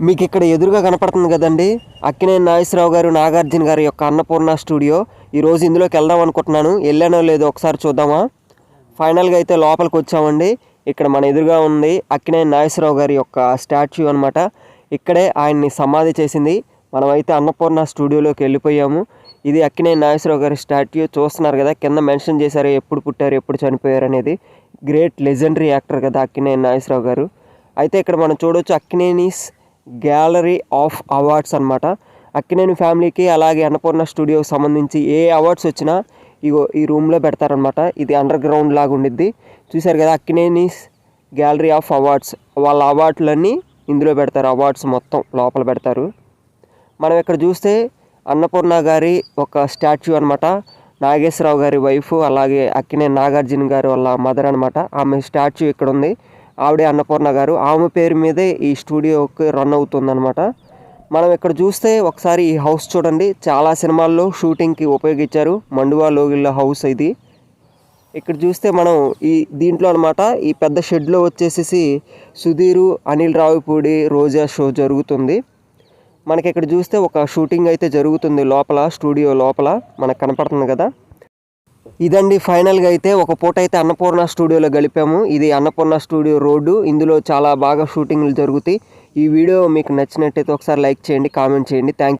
మీకు ఇక్కడ ఎదురుగా కనపడుతుంది కదండి. అక్కినే నాగేశ్వరరావు గారు నాగార్జున గారి యొక్క అన్నపూర్ణ స్టూడియో. ఈరోజు ఇందులోకి వెళ్దాం అనుకుంటున్నాను. వెళ్ళానో లేదో ఒకసారి చూద్దామా? ఫైనల్గా అయితే లోపలికి వచ్చామండి. ఇక్కడ మన ఎదురుగా ఉంది అక్కినే నాగేశ్వరరావు గారి యొక్క స్టాచ్యూ అనమాట ఇక్కడే ఆయన్ని సమాధి చేసింది. మనమైతే అన్నపూర్ణ స్టూడియోలోకి వెళ్ళిపోయాము. ఇది అక్కినే నాగేశ్వరరావు గారి స్టాట్యూ చూస్తున్నారు కదా కింద మెన్షన్ చేశారు ఎప్పుడు పుట్టారు ఎప్పుడు చనిపోయారు అనేది. గ్రేట్ లెజెండరీ యాక్టర్ కదా అక్కినే నాగేశ్వరరావు గారు. అయితే ఇక్కడ మనం చూడవచ్చు అక్కినేనిస్ గ్యాలరీ ఆఫ్ అవార్డ్స్ అనమాట అక్కినేని ఫ్యామిలీకి అలాగే అన్నపూర్ణ స్టూడియోకి సంబంధించి ఏ అవార్డ్స్ వచ్చినా ఇగో ఈ రూమ్లో పెడతారనమాట ఇది అండర్ గ్రౌండ్ లాగా ఉండిద్ది. చూశారు కదా అక్కినేనిస్ గ్యాలరీ ఆఫ్ అవార్డ్స్. వాళ్ళ అవార్డులన్నీ ఇందులో పెడతారు. అవార్డ్స్ మొత్తం లోపల పెడతారు. మనం ఇక్కడ చూస్తే అన్నపూర్ణ గారి ఒక స్టాచ్యూ అనమాట నాగేశ్వరరావు గారి వైఫ్ అలాగే అక్కినే నాగార్జున గారు వాళ్ళ మదర్ అనమాట ఆమె స్టాచ్యూ ఇక్కడ ఉంది ఆవిడే అన్నపూర్ణ గారు. ఆమె పేరు మీదే ఈ స్టూడియోకి రన్ అవుతుందన్నమాట. మనం ఇక్కడ చూస్తే ఒకసారి ఈ హౌస్ చూడండి. చాలా సినిమాల్లో షూటింగ్కి ఉపయోగించారు. మండువా లోగిళ్ళ హౌస్ ఇది. ఇక్కడ చూస్తే మనం ఈ దీంట్లో అనమాట ఈ పెద్ద షెడ్లో వచ్చేసేసి సుధీరు అనిల్ రావిపూడి రోజా షో జరుగుతుంది. మనకి ఇక్కడ చూస్తే ఒక షూటింగ్ అయితే జరుగుతుంది లోపల స్టూడియో లోపల. మనకు కనపడుతుంది కదా. ఇదండి ఫైనల్గా అయితే ఒక పూట అయితే అన్నపూర్ణ స్టూడియోలో గడిపాము. ఇది అన్నపూర్ణ స్టూడియో రోడ్డు. ఇందులో చాలా బాగా షూటింగ్లు జరుగుతాయి. ఈ వీడియో మీకు నచ్చినట్టయితే ఒకసారి లైక్ చేయండి కామెంట్ చేయండి. థ్యాంక్